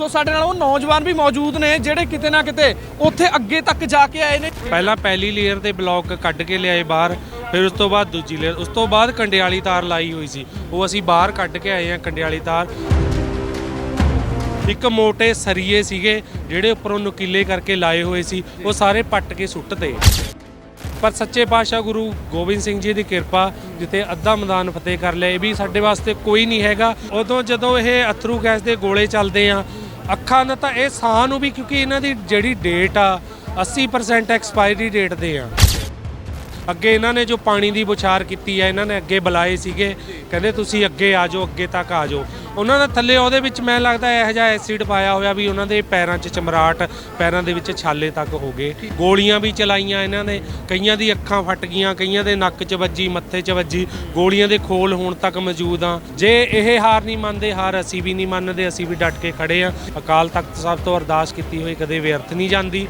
ਸੋ ਸਾਡੇ ਨਾਲ ਉਹ ਨੌਜਵਾਨ ਵੀ ਮੌਜੂਦ ਨੇ, ਜਿਹੜੇ ਕਿਤੇ ਨਾ ਕਿਤੇ ਉੱਥੇ ਅੱਗੇ ਤੱਕ ਜਾ ਕੇ ਆਏ ਨੇ। ਪਹਿਲਾਂ ਪਹਿਲੀ ਲੇਅਰ ਤੇ ਬਲੌਕ ਕੱਢ ਕੇ ਲਿਆਏ ਬਾਹਰ, ਫਿਰ ਉਸ ਤੋਂ ਬਾਅਦ ਦੂਜੀ ਲੇਅਰ ਉਸ ਤੋਂ ਬਾਅਦ ਕੰਡਿਆਲੀ ਤਾਰ ਲਾਈ ਹੋਈ ਸੀ। ਉਹ ਅਸੀਂ ਬਾਹਰ ਕੱਢ ਕੇ ਆਏ ਹਾਂ ਕੰਡਿਆਲੀ ਤਾਰ। ਇੱਕ ਮੋਟੇ ਸਰੀਏ ਸੀਗੇ, ਜਿਹੜੇ ਉੱਪਰੋਂ ਨੁਕੀਲੇ ਕਰਕੇ ਲਾਏ ਹੋਏ ਸੀ, ਉਹ ਸਾਰੇ ਪੱਟ ਕੇ ਸੁੱਟਦੇ ਪਰ ਸੱਚੇ ਪਾਤਸ਼ਾਹ ਗੁਰੂ ਗੋਬਿੰਦ ਸਿੰਘ ਜੀ ਦੀ ਕਿਰਪਾ, ਜਿੱਥੇ ਅੱਧਾ ਮੈਦਾਨ ਫਤਿਹ ਕਰ ਲਿਆ, ਇਹ ਵੀ ਸਾਡੇ ਵਾਸਤੇ ਕੋਈ ਨਹੀਂ ਹੈਗਾ। ਉਦੋਂ ਜਦੋਂ ਇਹ ਅਥਰੂ ਗੈਸ ਦੇ ਗੋਲੇ ਚੱਲਦੇ ਆ ਅੱਖਾਂ ਦਾ ਤਾਂ ਇਹ ਸਾਹ ਨੂੰ ਵੀ ਕਿਉਂਕਿ ਇਹਨਾਂ ਦੀ ਜਿਹੜੀ ਡੇਟ ਆ 80% ਐਕਸਪਾਇਰੀ ਡੇਟ ਦੇ ਆ। ਅੱਗੇ ਇਹਨਾਂ ਨੇ ਜੋ ਪਾਣੀ ਦੀ ਬੁਛਾਰ ਕੀਤੀ ਹੈ ਇਹਨਾਂ ਨੇ ਅੱਗੇ ਬੁਲਾਏ ਸੀਗੇ, ਕਹਿੰਦੇ ਤੁਸੀਂ ਅੱਗੇ ਆ ਜਾਓ, ਅੱਗੇ ਤੱਕ ਆ ਜਾਓ। ਉਹਨਾਂ ਦਾ ਥੱਲੇ ਉਹਦੇ ਵਿੱਚ ਮੈਨੂੰ ਲੱਗਦਾ ਇਹੋ ਜਿਹਾ ਐਸਿਡ ਪਾਇਆ ਹੋਇਆ ਵੀ ਉਹਨਾਂ ਦੇ ਪੈਰਾਂ 'ਚ ਚਮਰਾਟ, ਪੈਰਾਂ ਦੇ ਵਿੱਚ ਛਾਲੇ ਤੱਕ ਹੋ ਗਏ। ਗੋਲੀਆਂ ਵੀ ਚਲਾਈਆਂ ਇਹਨਾਂ ਨੇ। ਕਈਆਂ ਦੀ ਅੱਖਾਂ ਫਟ ਗਈਆਂ, ਕਈਆਂ ਦੇ ਨੱਕ 'ਚ ਵੱਜੀ, ਮੱਥੇ 'ਚ ਵੱਜੀ। ਗੋਲੀਆਂ ਦੇ ਖੋਲ ਹੋਣ ਤੱਕ ਮੌਜੂਦ ਆ। ਜੇ ਇਹ ਹਾਰ ਨਹੀਂ ਮੰਨਦੇ, ਹਾਰ ਅਸੀਂ ਵੀ ਨਹੀਂ ਮੰਨਦੇ, ਅਸੀਂ ਵੀ ਡਟ ਕੇ ਖੜੇ ਆ। ਅਕਾਲ ਤਖਤ ਸਾਹਿਬ ਤੋਂ ਅਰਦਾਸ ਕੀਤੀ ਹੋਈ, ਕਦੇ ਵਿਅਰਥ ਨਹੀਂ ਜਾਂਦੀ।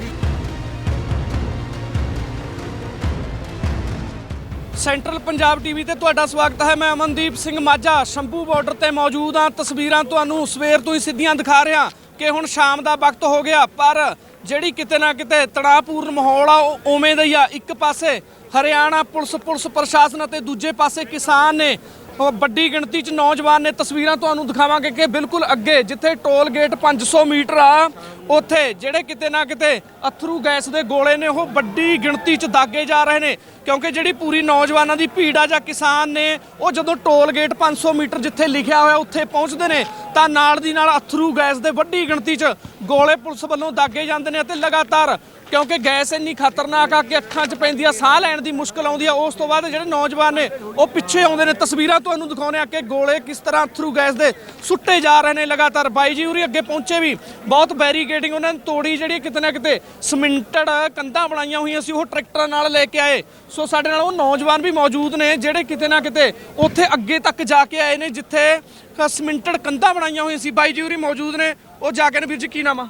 ਸੈਂਟਰਲ ਪੰਜਾਬ ਟੀਵੀ ਤੇ ਤੁਹਾਡਾ ਸਵਾਗਤ ਹੈ। ਮੈਂ ਅਮਨਦੀਪ ਸਿੰਘ ਮਾਝਾ, ਸ਼ੰਭੂ ਬਾਰਡਰ ਤੇ ਮੌਜੂਦ ਹਾਂ। ਤਸਵੀਰਾਂ ਤੁਹਾਨੂੰ ਸਵੇਰ ਤੋਂ ਹੀ ਸਿੱਧੀਆਂ ਦਿਖਾ ਰਿਹਾ ਕਿ ਹੁਣ ਸ਼ਾਮ ਦਾ ਵਕਤ ਹੋ ਗਿਆ, ਪਰ ਜਿਹੜੀ ਕਿਤੇ ਨਾ ਕਿਤੇ ਤਣਾਅਪੂਰਨ ਮਾਹੌਲ ਆ, ਉਹ ਉਵੇਂ ਦਾ ਹੀ ਆ। ਇੱਕ ਪਾਸੇ ਹਰਿਆਣਾ ਪੁਲਿਸ ਪੁਲਿਸ ਪ੍ਰਸ਼ਾਸਨ ਅਤੇ ਦੂਜੇ ਪਾਸੇ ਕਿਸਾਨ ਨੇ ਵੱਡੀ ਗਿਣਤੀ 'ਚ ਨੌਜਵਾਨ ਨੇ ਤਸਵੀਰਾਂ ਤੁਹਾਨੂੰ ਦਿਖਾਵਾਂਗੇ ਕਿ ਬਿਲਕੁਲ ਅੱਗੇ, ਜਿੱਥੇ ਟੋਲ ਗੇਟ 500 ਮੀਟਰ ਆ ਉੱਥੇ ਜਿਹੜੇ ਕਿਤੇ ਨਾ ਕਿਤੇ ਅਥਰੂ ਗੈਸ ਦੇ ਗੋਲੇ ਨੇ, ਉਹ ਵੱਡੀ ਗਿਣਤੀ 'ਚ ਦਾਗੇ ਜਾ ਰਹੇ ਨੇ। ਕਿਉਂਕਿ ਜਿਹੜੀ ਪੂਰੀ ਨੌਜਵਾਨਾਂ ਦੀ ਭੀੜ ਆ ਜਾਂ ਕਿਸਾਨ ਨੇ, ਉਹ ਜਦੋਂ ਟੋਲ ਗੇਟ 500 ਮੀਟਰ ਜਿੱਥੇ ਲਿਖਿਆ ਹੋਇਆ ਉੱਥੇ ਪਹੁੰਚਦੇ ਨੇ, ਤਾਂ ਨਾਲ ਦੀ ਨਾਲ ਅਥਰੂ ਗੈਸ ਦੇ ਵੱਡੀ ਗਿਣਤੀ 'ਚ ਗੋਲੇ ਪੁਲਿਸ ਵੱਲੋਂ ਦਾਗੇ ਜਾਂਦੇ ਨੇ ਅਤੇ ਲਗਾਤਾਰ ਕਿਉਂਕਿ ਗੈਸ ਇੰਨੀ ਖਤਰਨਾਕ ਆ ਕਿ ਅੱਖਾਂ 'ਚ ਪੈਂਦੀ ਆ ਸਾਹ ਲੈਣ ਦੀ ਮੁਸ਼ਕਲ ਆਉਂਦੀ ਆ। ਉਸ ਤੋਂ ਬਾਅਦ ਜਿਹੜੇ ਨੌਜਵਾਨ ਨੇ, ਉਹ ਪਿੱਛੇ ਆਉਂਦੇ ਨੇ। ਤਸਵੀਰਾਂ ਤੁਹਾਨੂੰ ਦਿਖਾਉਂਦੇ ਆ ਕਿ ਗੋਲੇ ਕਿਸ ਤਰ੍ਹਾਂ ਥਰੂ ਗੈਸ ਦੇ ਸੁੱਟੇ ਜਾ ਰਹੇ ਨੇ ਲਗਾਤਾਰ। ਬਾਈ ਜੀ ਉਰੀ ਅੱਗੇ ਪਹੁੰਚੇ ਵੀ। ਬਹੁਤ ਬੈਰੀਕੇਡਿੰਗ ਉਹਨਾਂ ਨੇ ਤੋੜੀ ਜਿਹੜੀ ਕਿਤੇ ਨਾ ਕਿਤੇ ਸਮਿੰਟਡ ਕੰਧਾਂ ਬਣਾਈਆਂ ਹੋਈਆਂ ਸੀ। ਉਹ ਟਰੈਕਟਰਾਂ ਨਾਲ ਲੈ ਕੇ ਆਏ। ਸੋ ਸਾਡੇ ਨਾਲ ਉਹ ਨੌਜਵਾਨ ਵੀ ਮੌਜੂਦ ਨੇ, ਜਿਹੜੇ ਕਿਤੇ ਨਾ ਕਿਤੇ ਉੱਥੇ ਅੱਗੇ ਤੱਕ ਜਾ ਕੇ ਆਏ ਨੇ, ਜਿੱਥੇ ਸਮਿੰਟਡ ਕੰਧਾਂ ਬਣਾਈਆਂ ਹੋਈਆਂ ਸੀ। ਬਾਈ ਜੀ ਉਰੀ ਮੌਜੂਦ ਨੇ। ਉਹ ਜਾ ਕੇ ਨੇ ਵੀਰ ਜੀ, ਕੀ ਨਾਮ ਆ?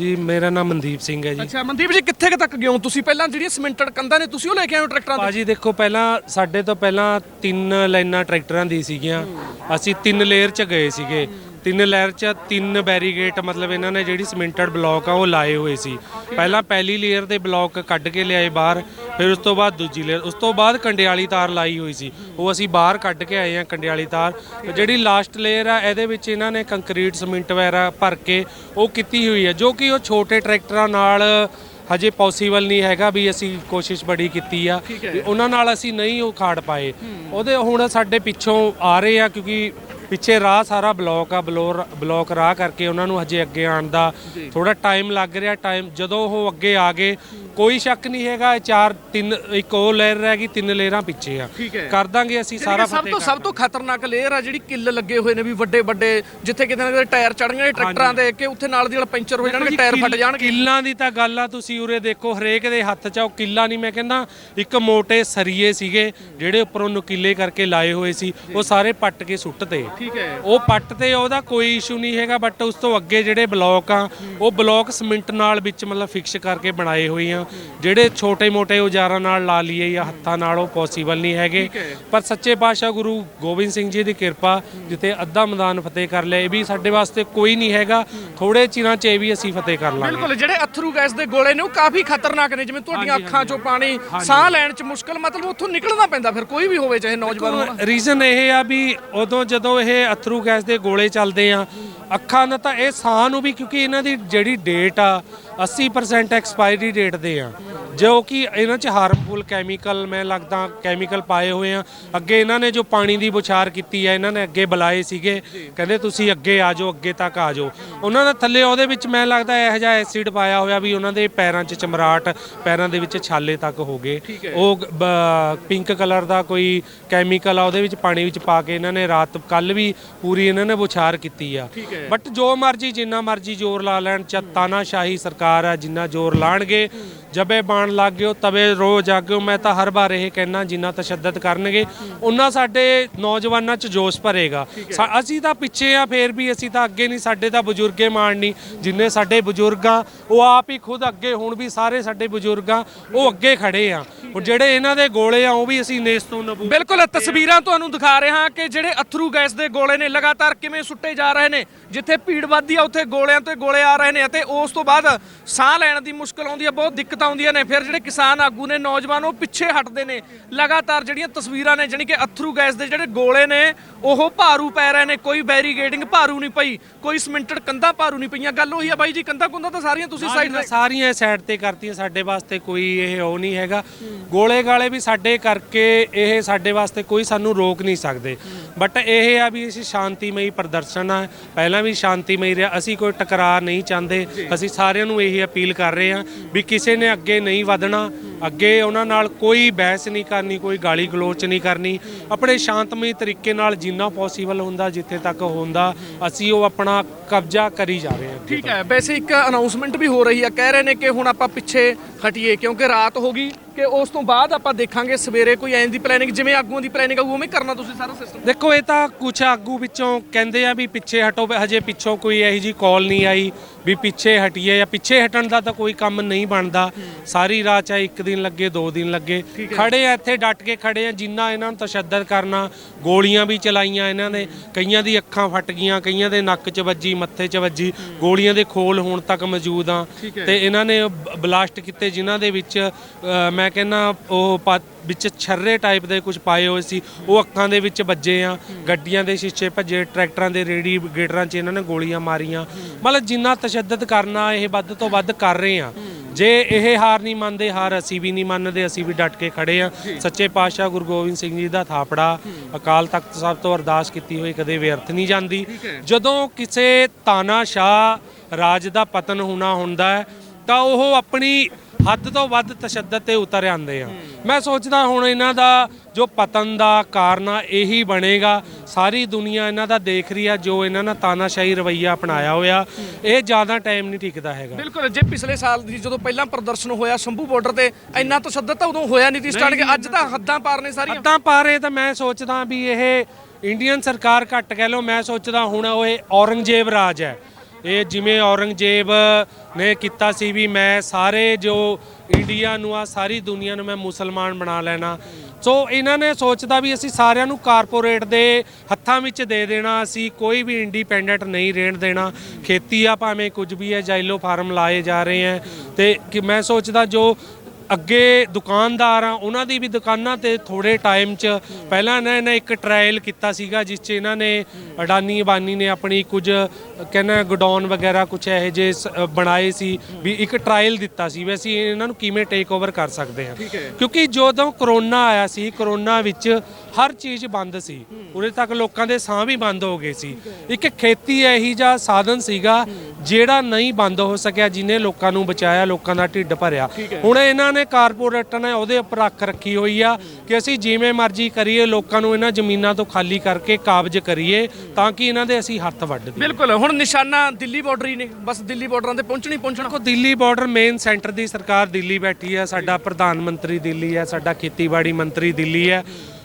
ਜੀ ਮੇਰਾ ਨਾਮ ਮਨਦੀਪ ਸਿੰਘ ਹੈ ਜੀ। ਅੱਛਾ ਮਨਦੀਪ ਜੀ ਕਿੱਥੇ ਕੁ ਤੱਕ ਗਏ ਹੋ ਤੁਸੀਂ? ਪਹਿਲਾਂ ਜਿਹੜੀਆਂ ਸਮਿੰਟਡ ਕੰਧਾਂ ਨੇ ਤੁਸੀਂ ਉਹ ਲੈ ਕੇ ਆਏ ਹੋ ਟਰੈਕਟਰਾਂ ਤੇ? ਬਾਜੀ ਦੇਖੋ ਪਹਿਲਾਂ ਸਾਡੇ ਤੋਂ ਪਹਿਲਾਂ ਤਿੰਨ ਲਾਈਨਾਂ ਟਰੈਕਟਰਾਂ ਦੀ ਸੀਗੀਆਂ। ਅਸੀਂ ਤਿੰਨ ਲੇਅਰ 'ਚ ਗਏ ਸੀਗੇ। ਤਿੰਨ ਲੇਅਰ 'ਚ ਤਿੰਨ ਬੈਰੀਗੇਟ ਮਤਲਬ ਇਹਨਾਂ ਨੇ ਜਿਹੜੀ ਸਿਮੈਂਟਡ ਬਲੌਕ ਆ ਉਹ ਲਾਏ ਹੋਏ ਸੀ। ਪਹਿਲਾਂ ਪਹਿਲੀ ਲੇਅਰ ਦੇ ਬਲੌਕ ਕੱਢ ਕੇ ਲਿਆਏ ਬਾਹਰ। ਫਿਰ ਉਸ ਤੋਂ ਬਾਅਦ ਦੂਜੀ ਲੇਅਰ ਉਸ ਤੋਂ ਬਾਅਦ ਕੰਡਿਆਲੀ ਤਾਰ ਲਾਈ ਹੋਈ ਸੀ। ਉਹ ਅਸੀਂ ਬਾਹਰ ਕੱਢ ਕੇ ਆਏ ਹਾਂ ਕੰਡਿਆਲੀ ਤਾਰ। ਜਿਹੜੀ ਲਾਸਟ ਲੇਅਰ ਆ ਇਹਦੇ ਵਿੱਚ ਇਹਨਾਂ ਨੇ ਕੰਕਰੀਟ ਸਿਮੈਂਟ ਵਗੈਰਾ ਭਰ ਕੇ ਉਹ ਕੀਤੀ ਹੋਈ ਹੈ ਜੋ ਕਿ ਉਹ ਛੋਟੇ ਟਰੈਕਟਰਾਂ ਨਾਲ ਹਜੇ ਪੋਸੀਬਲ ਨਹੀਂ ਹੈਗਾ ਵੀ ਅਸੀਂ ਕੋਸ਼ਿਸ਼ ਬੜੀ ਕੀਤੀ ਆ। ਵੀ ਉਹਨਾਂ ਨਾਲ ਅਸੀਂ ਨਹੀਂ ਉਹ ਖਾੜ ਪਾਏ। ਉਹਦੇ ਹੁਣ ਸਾਡੇ ਪਿੱਛੋਂ ਆ ਰਹੇ ਆ ਕਿਉਂਕਿ ਪਿੱਛੇ ਰਾਹ ਸਾਰਾ ਬਲੌਕ ਆ ਬਲੋਰ ਬਲੌਕ ਰਾਹ ਕਰਕੇ ਉਹਨਾਂ ਨੂੰ ਹਜੇ ਅੱਗੇ ਆਉਣ ਦਾ ਥੋੜਾ ਟਾਈਮ ਲੱਗ ਰਿਹਾ। ਟਾਈਮ ਜਦੋਂ ਉਹ ਅੱਗੇ ਆ ਗਏ ਕੋਈ ਸ਼ੱਕ ਨਹੀਂ ਹੈਗਾ ਇਹ ਚਾਰ ਤਿੰਨ ਇੱਕ ਉਹ ਲੇਅਰ ਰਹਿ ਗਈ ਤਿੰਨ ਲੇਅਰਾਂ ਪਿੱਛੇ ਆ। ਠੀਕ ਹੈ। ਕਰ ਦਾਂਗੇ ਅਸੀਂ ਸਾਰਾ ਸਭ ਫਤਿਹ ਤੋਂ ਸਭ ਤੋਂ ਖਤਰਨਾਕ ਲੇਅਰ ਆ ਜਿਹੜੀ ਕਿੱਲ ਲੱਗੇ ਹੋਏ ਨੇ ਵੀ ਵੱਡੇ ਵੱਡੇ ਜਿੱਥੇ ਕਿਤੇ ਨਾ ਕਿਤੇ ਟਾਇਰ ਚੜਨਗੇ ਟਰੈਕਟਰਾਂ ਦੇ ਕਿ ਉੱਥੇ ਨਾਲ ਦੀ ਨਾਲ ਪੈਂਚਰ ਹੋ ਜਾਣਗੇ ਟਾਇਰ ਫਟ ਜਾਣਗੇ। ਕਿੱਲਾਂ ਦੀ ਤਾਂ ਗੱਲ ਆ ਤੁਸੀਂ ਉਰੇ ਦੇਖੋ ਹਰੇਕ ਦੇ ਹੱਥ 'ਚ ਉਹ ਕਿੱਲਾ ਨਹੀਂ ਮੈਂ ਕਹਿੰਦਾ ਇੱਕ ਮੋٹے ਸਰੀਏ ਸੀਗੇ ਜਿਹੜੇ ਉੱਪਰੋਂ ਨੁਕੀਲੇ ਕਰਕੇ ਲਾਏ ਹੋਏ ਸੀ ਉਹ ਸਾਰੇ ਪੱਟ ਕੇ ਸੁੱਟ ਤੇ ਠੀਕ ਹੈ। ਉਹ ਪੱਟ ਤੇ ਉਹਦਾ ਕੋਈ ਇਸ਼ੂ ਨਹੀਂ ਹੈਗਾ ਬਟ ਉਸ ਤੋਂ ਅੱਗੇ ਜਿਹੜੇ ਬਲੌਕ ਆ ਉਹ ਬਲੌਕ ਸਿਮੈਂਟ ਨਾਲ ਵਿੱਚ ਮਤਲਬ ਫਿਕਸ ਕਰਕੇ ਬਣਾਏ ਹੋਏ ਆ। ਜਿਹੜੇ ਛੋਟੇ-ਮੋਟੇ ਔਜ਼ਾਰਾਂ ਨਾਲ ਲਾ ਲਈਏ ਜਾਂ ਹੱਥਾਂ ਨਾਲ ਉਹ ਪੋਸੀਬਲ ਨਹੀਂ ਹੈਗੇ। ਪਰ ਸੱਚੇ ਪਾਤਸ਼ਾਹ ਗੁਰੂ ਗੋਬਿੰਦ ਸਿੰਘ ਜੀ ਦੀ ਕਿਰਪਾ ਜਿੱਥੇ ਅੱਧਾ ਮੈਦਾਨ ਫਤਿਹ ਕਰ ਲਿਆ ਇਹ ਵੀ ਸਾਡੇ ਵਾਸਤੇ ਕੋਈ ਨਹੀਂ ਹੈਗਾ। ਥੋੜੇ ਚਿਰਾਂ 'ਚ ਇਹ ਵੀ ਅਸੀਂ ਫਤਿਹ ਕਰ ਲਾਂਗੇ। ਬਿਲਕੁਲ ਜਿਹੜੇ ਅਥਰੂ ਗੈਸ ਦੇ ਗੋਲੇ ਨੇ ਉਹ ਕਾਫੀ ਖਤਰਨਾਕ ਨੇ। ਜਿਵੇਂ ਤੁਹਾਡੀਆਂ ਅੱਖਾਂ ਚੋਂ ਪਾਣੀ ਸਾਹ ਲੈਣ 'ਚ ਮੁਸ਼ਕਲ ਮਤਲਬ ਉੱਥੋਂ ਨਿਕਲਣਾ ਪੈਂਦਾ ਫਿਰ ਕੋਈ ਵੀ ਹੋਵੇ ਚਾਹੇ ਨੌਜਵਾਨ ਰੀਜ਼ਨ ਇਹ ਆ ਵੀ ਉਦੋਂ ਜਦੋਂ ਇਹ ਅਥਰੂ ਗੈਸ ਦੇ ਗੋਲੇ ਚੱਲਦੇ ਆ ਅੱਖਾਂ ਨਾਲ ਤਾਂ ਇਹ ਸਾਹ ਨੂੰ ਵੀ ਕਿਉਂਕਿ ਇਹਨਾਂ ਦੀ ਜਿਹੜੀ ਡੇਟ ਆ 80% ਐਕਸਪਾਇਰੀ ਡੇਟ ਦੇ ਆ। ਜੋ ਕਿ ਇਹਨਾਂ 'ਚ ਹਾਰਮਫੁਲ ਕੈਮੀਕਲ ਮੈਂ ਲੱਗਦਾ ਕੈਮੀਕਲ ਪਾਏ ਹੋਏ ਆ। ਅੱਗੇ ਇਹਨਾਂ ਨੇ ਜੋ ਪਾਣੀ ਦੀ ਬੁਛਾਰ ਕੀਤੀ ਆ ਇਹਨਾਂ ਨੇ ਅੱਗੇ ਬੁਲਾਏ ਸੀਗੇ। ਕਹਿੰਦੇ ਤੁਸੀਂ ਅੱਗੇ ਆ ਜਾਓ ਅੱਗੇ ਤੱਕ ਆ ਜਾਓ। ਉਹਨਾਂ ਦਾ ਥੱਲੇ ਉਹਦੇ ਵਿੱਚ ਮੈਂ ਲੱਗਦਾ ਇਹੋ ਜਿਹਾ ਐਸਿਡ ਪਾਇਆ ਹੋਇਆ ਵੀ ਉਹਨਾਂ ਦੇ ਪੈਰਾਂ 'ਚ ਚਮਰਾਟ ਪੈਰਾਂ ਦੇ ਵਿੱਚ ਛਾਲੇ ਤੱਕ ਹੋ ਗਏ। ਉਹ ਪਿੰਕ ਕਲਰ ਦਾ ਕੋਈ ਕੈਮੀਕਲ ਆ ਉਹਦੇ ਵਿੱਚ ਪਾਣੀ ਵਿੱਚ ਪਾ ਕੇ ਇਹਨਾਂ ਨੇ ਰਾਤ ਕੱਲ ਵੀ ਪੂਰੀ ਇਹਨਾਂ ਨੇ ਬੁਛਾਰ ਕੀਤੀ ਆ। ਬਟ ਜੋ ਮਰਜ਼ੀ ਜਿੰਨਾ ਮਰਜ਼ੀ ਜ਼ੋਰ ਲਾ ਲੈਣ ਚ ਤਾਨਾਸ਼ਾਹੀ ਸਰਕਾਰ ਆ ਜਿੰਨਾ ਜ਼ੋਰ ਲਾਣਗੇ ਜਬੇ ਬਾਣ ਲੱਗ ਗਿਓ ਤਵੇ ਰੋ ਜਾਗਿਓ ਮੈਂ ਤਾਂ ਹਰ ਵਾਰ ਇਹ ਕਹਿਣਾ ਜਿੰਨਾ ਤਸ਼ੱਦਦ ਕਰਨਗੇ ਉਹਨਾਂ ਸਾਡੇ ਨੌਜਵਾਨਾਂ 'ਚ ਜੋਸ਼ ਭਰੇਗਾ। ਅਸੀਂ ਤਾਂ ਪਿੱਛੇ ਆ ਫੇਰ ਵੀ ਅਸੀਂ ਤਾਂ ਅੱਗੇ ਨਹੀਂ ਸਾਡੇ ਤਾਂ ਬਜ਼ੁਰਗੇ ਮਾਣ ਨਹੀਂ। ਜਿੰਨੇ ਸਾਡੇ ਬਜ਼ੁਰਗਾਂ ਉਹ ਆਪ ਹੀ ਖੁਦ ਅੱਗੇ ਹੁਣ ਵੀ ਸਾਰੇ ਸਾਡੇ ਬਜ਼ੁਰਗਾਂ ਉਹ ਅੱਗੇ ਖੜੇ ਆ। ਹੁਣ ਜਿਹੜੇ ਇਹਨਾਂ ਦੇ ਗੋਲੇ ਆ ਉਹ ਵੀ ਅਸੀਂ ਨੇਸ ਤੋਂ ਨਬੂ ਬਿਲਕੁਲ ਤਸਵੀਰਾਂ ਤੁਹਾਨੂੰ ਦਿਖਾ ਰਹੇ ਹਾਂ ਕਿ ਜਿਹੜੇ ਅਥਰੂ ਗੈਸ ਦੇ ਗੋਲੇ ਨੇ ਲਗਾਤਾਰ ਕਿਵੇਂ ਸੁੱਟੇ ਜਾ ਰਹੇ ਨੇ ਜਿੱਥੇ ਭੀੜ ਵੱਧਦੀ ਆ ਉੱਥੇ ਗੋਲਿਆਂ ਤੇ ਗੋਲੇ ਆ ਰਹੇ ਨੇ ਅਤੇ ਉਸ ਤੋਂ ਬਾਅਦ ਸਾਹ ਲੈਣ ਦੀ ਮੁਸ਼ਕਲ ਆਉਂਦੀ ਹੈ ਬਹੁਤ ਦਿੱਕਤਾਂ ਆਉਂਦੀਆਂ ਨੇ। ਫਿਰ ਜਿਹੜੇ ਕਿਸਾਨ ਆਗੂ ਨੇ ਨੌਜਵਾਨ ਉਹ ਪਿੱਛੇ ਹਟਦੇ ਨੇ। ਲਗਾਤਾਰ ਜਿਹੜੀਆਂ ਤਸਵੀਰਾਂ ਨੇ ਜਾਣੀ ਕਿ ਅਥਰੂ ਗੈਸ ਦੇ ਜਿਹੜੇ ਗੋਲੇ ਨੇ ਉਹ ਭਾਰੂ ਪੈ ਰਹੇ ਨੇ। ਕੋਈ ਬੈਰੀਗੇਡਿੰਗ ਭਾਰੂ ਨਹੀਂ ਪਈ ਕੋਈ ਸਿਮੈਂਟਡ ਕੰਧਾਂ ਭਾਰੂ ਨਹੀਂ ਪਈਆਂ। ਗੱਲ ਉਹੀ ਆ ਬਾਈ ਜੀ ਕੰਧਾਂ ਕੁੰਧਾਂ ਤਾਂ ਸਾਰੀਆਂ ਤੁਸੀਂ ਸਾਈਡ ਸਾਰੀਆਂ ਸਾਰੀਆਂ ਸਾਈਡ ਤੇ ਕਰਤੀਆਂ ਸਾਡੇ ਵਾਸਤੇ ਕੋਈ ਇਹ ਉਹ ਨਹੀਂ ਹੈਗਾ। ਗੋਲੇ ਗਾਲੇ ਵੀ ਸਾਡੇ ਕਰਕੇ ਇਹ ਸਾਡੇ ਵਾਸਤੇ ਕੋਈ ਸਾਨੂੰ ਰੋਕ ਨਹੀਂ ਸਕਦੇ। ਬਟ ਇਹ ਆ ਵੀ ਅਸੀਂ ਸ਼ਾਂਤੀਮਈ ਪ੍ਰਦਰਸ਼ਨ ਆ। ਪਹਿਲਾਂ ਵੀ ਸ਼ਾਂਤੀਮਈ ਰਿਹਾ। ਅਸੀਂ ਕੋਈ ਟਕਰਾਰ ਨਹੀਂ ਚਾਹੁੰਦੇ। ਅਸੀਂ ਸਾਰਿਆਂ ਨੂੰ ਇਹੀ ਅਪੀਲ ਕਰ ਰਹੇ ਹਾਂ ਵੀ ਕਿਸੇ ਨੇ ਅੱਗੇ ਨਹੀਂ ਵਧਣਾ ਅੱਗੇ ਉਹਨਾਂ ਨਾਲ ਕੋਈ ਬਹਿਸ ਨਹੀਂ ਕਰਨੀ ਕੋਈ ਗਾਲੀ ਗਲੋਚ ਨਹੀਂ ਕਰਨੀ। ਆਪਣੇ ਸ਼ਾਂਤਮਈ ਤਰੀਕੇ ਨਾਲ ਜਿੰਨਾ ਪੋਸੀਬਲ ਹੁੰਦਾ ਜਿੱਥੇ ਤੱਕ ਹੁੰਦਾ ਅਸੀਂ ਉਹ ਆਪਣਾ ਕਬਜ਼ਾ ਕਰੀ ਜਾ ਰਹੇ ਹਾਂ ਅੱਗੇ ਠੀਕ ਹੈ ਵੈਸੇ ਇੱਕ ਅਨਾਉਂਸਮੈਂਟ ਵੀ ਹੋ ਰਹੀ ਹੈ ਕਹਿ ਰਹੇ ਨੇ ਕਿ ਹੁਣ ਆਪਾਂ ਪਿੱਛੇ ਹਟੀਏ ਕਿਉਂਕਿ ਰਾਤ ਹੋ ਗਈ ਕਿ ਉਸ ਤੋਂ ਬਾਅਦ ਆਪਾਂ ਦੇਖਾਂਗੇ ਸਵੇਰੇ ਕੋਈ ਐਂ ਦੀ ਪਲੈਨਿੰਗ ਜਿਵੇਂ ਆਗੂਆਂ ਦੀ ਪਲੈਨਿੰਗ ਆਊ ਉਵੇਂ ਕਰਨਾ ਤੁਸੀਂ ਸਾਰਾ ਸਿਸਟਮ ਦੇਖੋ ਇਹ ਤਾਂ ਕੁਛ ਆਗੂ ਵਿੱਚੋਂ ਕਹਿੰਦੇ ਆ ਵੀ ਪਿੱਛੇ ਹਟੋ ਹਜੇ ਪਿੱਛੋਂ ਕੋਈ ਇਹੋ ਜੀ ਕਾਲ ਨਹੀਂ ਆਈ। ਵੀ ਪਿੱਛੇ ਹਟੀਏ ਜਾਂ ਪਿੱਛੇ ਹਟਣ ਦਾ ਤਾਂ ਕੋਈ ਕੰਮ ਨਹੀਂ ਬਣਦਾ। ਸਾਰੀ ਰਾਤ ਚਾਹੇ ਇੱਕ ਦਿਨ ਲੱਗੇ ਦੋ ਦਿਨ ਲੱਗੇ। ਖੜੇ ਆ ਇੱਥੇ ਡਟ ਕੇ ਖੜੇ ਆ ਜਿੰਨਾ ਇਹਨਾਂ ਨੂੰ ਤਸ਼ੱਦਦ ਕਰਨਾ ਗੋਲੀਆਂ ਵੀ ਚਲਾਈਆਂ ਇਹਨਾਂ ਨੇ। ਕਈਆਂ ਦੀ ਅੱਖਾਂ ਫਟ ਗਈਆਂ ਕਈਆਂ ਦੇ ਨੱਕ 'ਚ ਵੱਜੀ ਮੱਥੇ 'ਚ ਵੱਜੀ। ਗੋਲੀਆਂ ਦੇ ਖੋਲ ਹੁਣ ਤੱਕ ਮੌਜੂਦ ਆ। ਤੇ ਇਹਨਾਂ ਨੇ ਬਲਾਸਟ ਕੀਤੇ ਜਿਨ੍ਹਾਂ ਦੇ ਵਿੱਚ ਮੈਂ ਕਹਿੰਨਾ ਉਹ ਵਿੱਚ ਛਰਰੇ ਟਾਈਪ ਦੇ ਕੁਝ ਪਾਏ ਹੋਏ ਸੀ ਉਹ ਅੱਖਾਂ ਦੇ ਵਿੱਚ ਵੱਜੇ ਆ ਗੱਡੀਆਂ ਦੇ ਸ਼ੀਸ਼ੇ ਭੱਜੇ ਟਰੈਕਟਰਾਂ ਦੇ ਰੇਡੀ ਗੇਟਰਾਂ 'ਚ ਇਹਨਾਂ ਨੇ ਗੋਲੀਆਂ ਮਾਰੀਆਂ। ਮਤਲਬ ਜਿੰਨਾ ਤਸ਼ੱਦਦ ਕਰਨਾ ਇਹ ਵੱਧ ਤੋਂ ਵੱਧ ਕਰ ਰਹੇ ਆ। ਜੇ ਇਹ ਹਾਰ ਨਹੀਂ ਮੰਨਦੇ ਹਾਰ ਅਸੀਂ ਵੀ ਨਹੀਂ ਮੰਨਦੇ ਅਸੀਂ ਵੀ ਡਟ ਕੇ ਖੜੇ ਆ। ਸੱਚੇ ਪਾਤਸ਼ਾਹ ਗੁਰੂ ਗੋਬਿੰਦ ਸਿੰਘ ਜੀ ਦਾ ਥਾਪੜਾ ਅਕਾਲ ਤਖਤ ਸਾਹਿਬ ਤੋਂ ਅਰਦਾਸ ਕੀਤੀ ਹੋਈ ਕਦੇ ਵਿਅਰਥ ਨਹੀਂ ਜਾਂਦੀ। ਜਦੋਂ ਕਿਸੇ ਤਾਨਾਸ਼ਾਹ ਰਾਜ ਦਾ ਪਤਨ ਹੋਣਾ ਹੁੰਦਾ ਤਾਂ ਉਹ ਆਪਣੀ ਹੱਦ ਤੋਂ ਵੱਧ ਤਸ਼ੱਦਦ ਤੇ ਉਤਰ ਆਉਂਦੇ ਆ। ਮੈਂ ਸੋਚਦਾ ਹੁਣ ਇਹਨਾਂ ਦਾ ਜੋ ਪਤਨ ਦਾ ਕਾਰਨ ਇਹੀ ਬਣੇਗਾ। ਸਾਰੀ ਦੁਨੀਆ ਇਹਨਾਂ ਦਾ ਦੇਖ ਰਹੀ ਆ ਜੋ ਇਹਨਾਂ ਨੇ ਤਾਨਾਸ਼ਾਹੀ ਰਵਈਆ ਅਪਣਾਇਆ ਹੋਇਆ ਇਹ ਜ਼ਿਆਦਾ ਟਾਈਮ ਨਹੀਂ ਟਿਕਦਾ ਹੈਗਾ। ਬਿਲਕੁਲ ਜੇ ਪਿਛਲੇ ਸਾਲ ਦੀ ਜਦੋਂ ਪਹਿਲਾਂ ਪ੍ਰਦਰਸ਼ਨ ਹੋਇਆ ਸ਼ੰਭੂ ਬਾਰਡਰ ਤੇ ਇੰਨਾ ਤਸ਼ੱਦਦ ਤਾਂ ਉਦੋਂ ਹੋਇਆ ਨਹੀਂ ਸੀ ਸਟਾਰਟ ਕਿ ਅੱਜ ਤਾਂ ਹੱਦਾਂ ਪਾਰ ਨੇ ਸਾਰੀਆਂ। ਅੱਦਾਂ ਪਾਰੇ ਤਾਂ ਮੈਂ ਸੋਚਦਾ ਵੀ ਇਹ ਇੰਡੀਅਨ ਸਰਕਾਰ ਘੱਟ ਕਹਿ ਲਓ ਮੈਂ ਸੋਚਦਾ ਹੁਣ ਉਹ ਔਰੰਗਜ਼ੇਬ ਰਾਜ ਹੈ। ਇਹ ਜਿਵੇਂ ਔਰੰਗਜ਼ੇਬ ਨੇ ਕੀਤਾ ਸੀ ਵੀ ਮੈਂ ਸਾਰੇ ਜੋ ਇੰਡੀਆ ਨੂੰ ਆ, ਸਾਰੀ ਦੁਨੀਆ ਨੂੰ ਮੈਂ ਮੁਸਲਮਾਨ ਬਣਾ ਲੈਣਾ। ਸੋ ਇਹਨਾਂ ਨੇ ਸੋਚਦਾ ਵੀ ਅਸੀਂ ਸਾਰਿਆਂ ਨੂੰ ਕਾਰਪੋਰੇਟ ਦੇ ਹੱਥਾਂ ਵਿੱਚ ਦੇ ਦੇਣਾ, ਅਸੀਂ ਕੋਈ ਵੀ ਇੰਡੀਪੈਂਡੈਂਟ ਨਹੀਂ ਰਹਿਣ ਦੇਣਾ। ਖੇਤੀ ਆ ਭਾਵੇਂ ਕੁਝ ਵੀ ਹੈ, ਜਾਇਲੋ ਫਾਰਮ ਲਾਏ ਜਾ ਰਹੇ ਹੈ। ਤੇ ਕਿ ਮੈਂ ਸੋਚਦਾ ਜੋ ਅੱਗੇ ਦੁਕਾਨਦਾਰ ਆ ਉਹਨਾਂ ਦੀ ਵੀ ਦੁਕਾਨਾਂ ਤੇ ਥੋੜੇ ਟਾਈਮ 'ਚ ਪਹਿਲਾਂ ਇਹਨਾਂ ਨੇ ਇੱਕ ਟ੍ਰਾਇਲ ਕੀਤਾ ਸੀਗਾ ਜਿਸ 'ਚ ਇਹਨਾਂ ਨੇ ਅਡਾਨੀ ਅਬਾਨੀ ਨੇ ਆਪਣੀ ਕੁਝ ਕਹਿੰਨਾ ਗੋਡਾਊਨ ਵਗੈਰਾ ਕੁਝ ਇਹੋ ਅ, ਬਣਾਏ ਸੀ ਵੀ ਇੱਕ ਟ੍ਰਾਇਲ ਦਿੱਤਾ ਸੀ ਵੀ ਅਸੀਂ ਇਹਨਾਂ ਨੂੰ ਕਿਵੇਂ ਟੇਕ ਓਵਰ ਕਰ ਸਕਦੇ ਹਾਂ। ਕਿਉਂਕਿ ਜਦੋਂ ਕਰੋਨਾ ਆਇਆ ਸੀ ਕਰੋਨਾ ਵਿੱਚ ਹਰ ਚੀਜ਼ ਬੰਦ ਸੀ। ਉਰੇ ਤੱਕ ਲੋਕਾਂ ਦੇ ਸਾਹ ਵੀ ਬੰਦ ਹੋ ਗਏ ਸੀ। ਇੱਕ ਖੇਤੀ ਇਹੀ ਜਿਹਾ ਸਾਧਨ ਸੀਗਾ ਜਿਹੜਾ ਨਹੀਂ ਬੰਦ ਹੋ ਸਕਿਆ ਜਿਨੇ ਲੋਕਾਂ ਨੂੰ ਬਚਾਇਆ ਲੋਕਾਂ ਦਾ ਢਿੱਡ ਭਰਿਆ। ਹੁਣ ਇਹਨਾਂ ਨੇ ਕਾਰਪੋਰੇਟਾਂ ਨੇ ਉਹਦੇ ਉੱਪਰ ਅੱਖ ਰੱਖੀ ਹੋਈ ਆ ਕਿ ਅਸੀਂ ਜਿਵੇਂ ਮਰਜ਼ੀ ਕਰੀਏ ਲੋਕਾਂ ਨੂੰ ਇਹਨਾਂ ਜ਼ਮੀਨਾਂ ਤੋਂ ਖਾਲੀ ਕਰਕੇ ਕਾਬਜ਼ ਕਰੀਏ ਤਾਂ ਕਿ ਇਹਨਾਂ ਦੇ ਅਸੀਂ ਹੱਥ ਵੱਢ ਦਈਏ। ਬਿਲਕੁਲ ਹੁਣ ਨਿਸ਼ਾਨਾ ਦਿੱਲੀ ਬਾਰਡਰ ਹੀ ਨੇ ਬਸ ਦਿੱਲੀ ਬਾਰਡਰਾਂ ਤੇ ਪਹੁੰਚਣੀ ਪਹੁੰਚਣਾ। ਦੇਖੋ ਦਿੱਲੀ ਬਾਰਡਰ ਮੇਨ ਸੈਂਟਰ ਦੀ ਸਰਕਾਰ ਦਿੱਲੀ ਬੈਠੀ ਹੈ ਸਾਡਾ ਪ੍ਰਧਾਨ ਮੰਤਰੀ ਦਿੱਲੀ ਹੈ ਸਾਡਾ ਖੇਤੀਬਾੜੀ ਮੰਤਰੀ ਦਿੱਲੀ ਹੈ।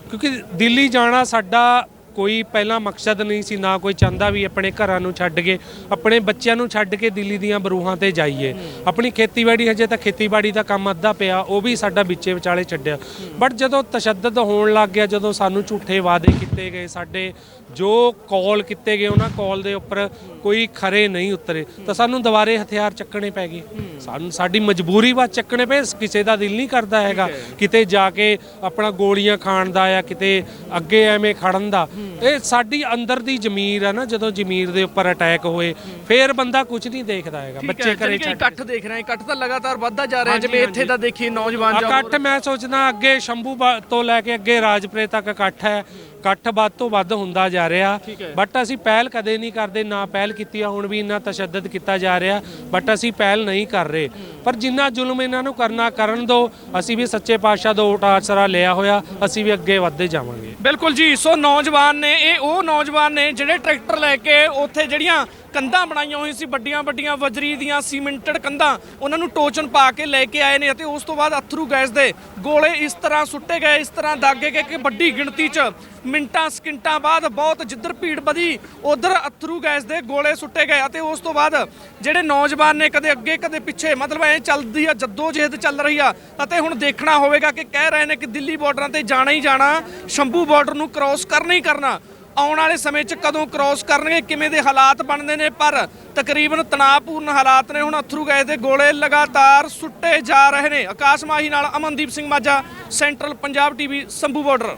ਕਿਉਂਕਿ ਦਿੱਲੀ ਜਾਣਾ ਸਾਡਾ ਕੋਈ ਪਹਿਲਾ ਮਕਸਦ ਨਹੀਂ ਸੀ ਨਾ ਕੋਈ ਚਾਹੁੰਦਾ ਵੀ ਆਪਣੇ ਘਰਾਂ ਨੂੰ ਛੱਡ ਕੇ ਆਪਣੇ ਬੱਚਿਆਂ ਨੂੰ ਛੱਡ ਕੇ ਦਿੱਲੀ ਦੀਆਂ ਬਰੂਹਾਂ ਤੇ ਜਾਈਏ। ਆਪਣੀ ਖੇਤੀਬਾੜੀ ਹਜੇ ਤਾਂ ਖੇਤੀਬਾੜੀ ਦਾ ਕੰਮ ਅੱਧਾ ਪਿਆ ਉਹ ਵੀ ਸਾਡਾ ਵਿੱਚੇ ਵਿਚਾਲੇ ਛੱਡਿਆ। ਬਟ ਜਦੋਂ ਤਸ਼ੱਦਦ ਹੋਣ ਲੱਗ ਗਿਆ ਜਦੋਂ ਸਾਨੂੰ ਝੂਠੇ ਵਾਅਦੇ ਕੀਤੇ ਗਏ ਸਾਡੇ ਜੋ ਕਾਲ ਕੀਤੇ ਗਏ ਉਹਨਾਂ ਕਾਲ ਦੇ ਉੱਪਰ ਕੋਈ ਖਰੇ ਨਹੀਂ ਉਤਰੇ ਤਾਂ ਸਾਨੂੰ ਦੁਬਾਰੇ ਹਥਿਆਰ ਚੱਕਣੇ ਪੈ ਗਏ। ਸਾਨੂੰ ਸਾਡੀ ਮਜਬੂਰੀ ਵਾ ਚੱਕਣੇ ਪਏ ਕਿਸੇ ਦਾ ਦਿਲ ਨਹੀਂ ਕਰਦਾ ਹੈਗਾ ਕਿਤੇ ਜਾ ਕੇ ਆਪਣਾ ਗੋਲੀਆਂ ਖਾਣ ਦਾ ਜਾਂ ਕਿਤੇ ਅੱਗੇ ਐਵੇਂ ਖੜਨ ਦਾ। ਇਹ ਸਾਡੀ ਅੰਦਰ ਦੀ ਜ਼ਮੀਰ ਆ ਨਾ ਜਦੋਂ ਜ਼ਮੀਰ ਦੇ ਉੱਪਰ ਅਟੈਕ ਹੋਏ ਫੇਰ ਬੰਦਾ ਕੁਝ ਨਹੀਂ ਦੇਖਦਾ ਹੈਗਾ ਬੱਚੇ ਘਰੇ ਛੱਡ ਇਕੱਠ ਦੇਖ ਰਹੇ ਹਾਂ ਇਕੱਠ ਤਾਂ ਲਗਾਤਾਰ ਵੱਧਦਾ ਜਾ ਰਿਹਾ ਜਿਵੇਂ ਇੱਥੇ ਦਾ ਦੇਖੀਏ ਨੌਜਵਾਨ ਜਾਂ ਇਕੱਠ ਮੈਂ ਸੋਚਦਾ ਅੱਗੇ ਸ਼ੰਭੂ ਤੋਂ ਲੈ ਕੇ ਅੱਗੇ ਰਾਜਪੁਰੇ ਤੱਕ ਇਕੱਠ ਹੈ। ਇਕੱਠ ਵੱਧ ਤੋਂ ਵੱਧ ਹੁੰਦਾ ਜਾ ਰਿਹਾ। ਬਟ ਅਸੀਂ ਪਹਿਲ ਕਦੇ ਨਹੀਂ ਕਰਦੇ ਨਾ ਪਹਿਲ ਕੀਤੀ ਆ ਹੁਣ ਵੀ ਇੰਨਾ ਤਸ਼ੱਦਦ ਕੀਤਾ ਜਾ ਰਿਹਾ ਬਟ ਅਸੀਂ ਪਹਿਲ ਨਹੀਂ ਕਰ ਰਹੇ। ਪਰ ਜਿੰਨਾ ਜ਼ੁਲਮ ਇਹਨਾਂ ਨੂੰ ਕਰਨਾ ਕਰਨ ਦੋ ਅਸੀਂ ਵੀ ਸੱਚੇ ਪਾਤਸ਼ਾਹ ਦਾ ਓਟ ਆਸਰਾ ਲਿਆ ਹੋਇਆ ਅਸੀਂ ਵੀ ਅੱਗੇ ਵੱਧਦੇ ਜਾਵਾਂਗੇ। ਬਿਲਕੁਲ ਜੀ ਸੋ ਨੌਜਵਾਨ ਨੇ ਇਹ ਉਹ ਨੌਜਵਾਨ ਨੇ ਜਿਹੜੇ ਟਰੈਕਟਰ ਲੈ ਕੇ ਉੱਥੇ ਜਿਹੜੀਆਂ ਕੰਧਾਂ ਬਣਾਈਆਂ ਹੋਈਆਂ ਸੀ, ਵੱਡੀਆਂ ਵੱਡੀਆਂ ਵਜਰੀ ਦੀਆਂ ਸੀਮੈਂਟਡ ਕੰਧਾਂ। ਉਹਨਾਂ ਨੂੰ ਟੋਚਨ ਪਾ ਕੇ ਲੈ ਕੇ ਆਏ ਨੇ ਅਤੇ ਉਸ ਤੋਂ ਬਾਅਦ ਅਥਰੂ ਗੈਸ ਦੇ ਗੋਲੇ ਇਸ ਤਰ੍ਹਾਂ ਸੁੱਟੇ ਗਏ, ਇਸ ਤਰ੍ਹਾਂ ਦਾਗੇ ਗਏ ਕਿ ਵੱਡੀ ਗਿਣਤੀ 'ਚ ਮਿੰਟਾਂ, ਸਕਿੰਟਾਂ ਬਾਅਦ ਬਹੁਤ ਜਿੱਧਰ ਭੀੜ ਵਧੀ, ਉਧਰ ਅਥਰੂ ਗੈਸ ਦੇ ਗੋਲੇ ਸੁੱਟੇ ਗਏ ਅਤੇ ਉਸ ਤੋਂ ਬਾਅਦ ਜਿਹੜੇ ਨੌਜਵਾਨ ਨੇ ਕਦੇ ਅੱਗੇ, ਕਦੇ ਪਿੱਛੇ, ਮਤਲਬ ਐ ਚੱਲਦੀ ਆ ਜੱਦੋ ਜਹਿਦ ਚੱਲ ਰਹੀ ਆ, ਅਤੇ ਹੁਣ ਦੇਖਣਾ ਹੋਵੇਗਾ ਕਿ ਕਹਿ ਰਹੇ ਨੇ ਕਿ ਦਿੱਲੀ ਬਾਰਡਰਾਂ ਤੇ ਜਾਣਾ ਹੀ ਜਾਣਾ, ਸ਼ੰਭੂ ਬਾਰਡਰ ਨੂੰ ਕ੍ਰਾਸ ਕਰਨਾ ਹੀ ਕਰਨਾ। ਆਉਣ ਵਾਲੇ ਸਮੇਂ 'ਚ ਕਦੋਂ ਕ੍ਰਾਸ ਕਰਨਗੇ, ਕਿਵੇਂ ਦੇ ਹਾਲਾਤ ਬਣਦੇ ਨੇ, ਪਰ ਤਕਰੀਬਨ ਤਣਾਅਪੂਰਨ ਹਾਲਾਤ ਨੇ ਹੁਣ ਅਥਰੂ ਗਏ ਦੇ ਗੋਲੇ ਲਗਾਤਾਰ ਸੁੱਟੇ ਜਾ ਰਹੇ ਨੇ। ਆਕਾਸ਼ ਮਾਹੀ ਨਾਲ Amandeep Singh Majha central Punjab TV Shambhu border